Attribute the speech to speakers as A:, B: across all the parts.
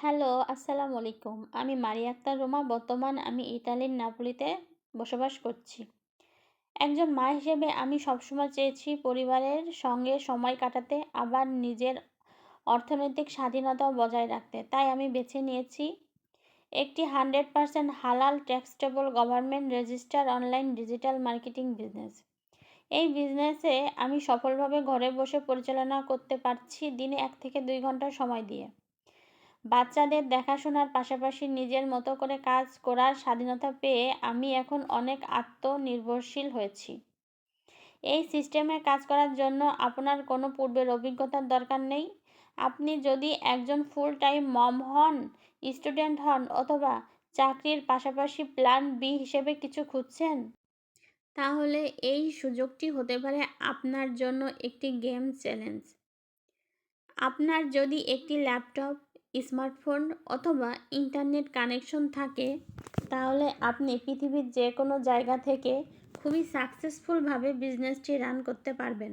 A: Hello, আসসালামু আলাইকুম। আমি মারিয়া আক্তার রোমা। বর্তমান আমি ইতালির নাপোলিতে বসবাস করছি। একজন মা হিসেবে আমি সবসময় চেয়েছি পরিবারের সঙ্গে সময় কাটাতে, আবার নিজের অর্থনৈতিক স্বাধীনতাও বজায় রাখতে। তাই আমি বেছে নিয়েছি একটি 100% হালাল, taxable government registered online digital marketing business. এই বিজনেসে আমি সফলভাবে ঘরে বসে পরিচালনা করতে পারছি দিনে এক থেকে দুই ঘণ্টা সময় দিয়ে। বাচ্চাদের দেখাশোনার পাশাপাশি নিজের মতো করে কাজ করার স্বাধীনতা পেয়ে আমি এখন অনেক আত্মনির্ভরশীল হয়েছি। এই সিস্টেমে কাজ করার জন্য আপনার কোনো পূর্বের অভিজ্ঞতার দরকার নেই। আপনি যদি একজন ফুল টাইম মম হন, স্টুডেন্ট হন অথবা চাকরির পাশাপাশি প্ল্যান বি হিসেবে কিছু খুঁজছেন, তাহলে এই সুযোগটি হতে পারে আপনার জন্য একটি গেম চ্যালেঞ্জ। আপনার যদি একটি ল্যাপটপ, স্মার্টফোন অথবা ইন্টারনেট কানেকশন থাকে, তাহলে আপনি পৃথিবীর যে কোনো জায়গা থেকে খুবই সাকসেসফুলভাবে বিজনেসটি রান করতে পারবেন।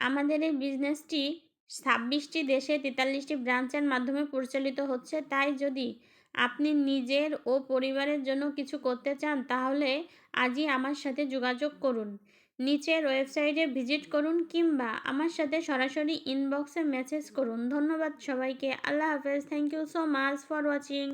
A: আমাদের এই বিজনেসটি ছাব্বিশটি দেশে তেতাল্লিশটি ব্রাঞ্চের মাধ্যমে পরিচালিত হচ্ছে। তাই যদি আপনি নিজের ও পরিবারের জন্য কিছু করতে চান, তাহলে আজই আমার সাথে যোগাযোগ করুন। নিচের ওয়েবসাইটে ভিজিট করুন কিংবা আমার সাথে সরাসরি ইনবক্সে মেসেজ করুন। ধন্যবাদ সবাইকে। আল্লাহ হাফেজ। Thank you so much for watching.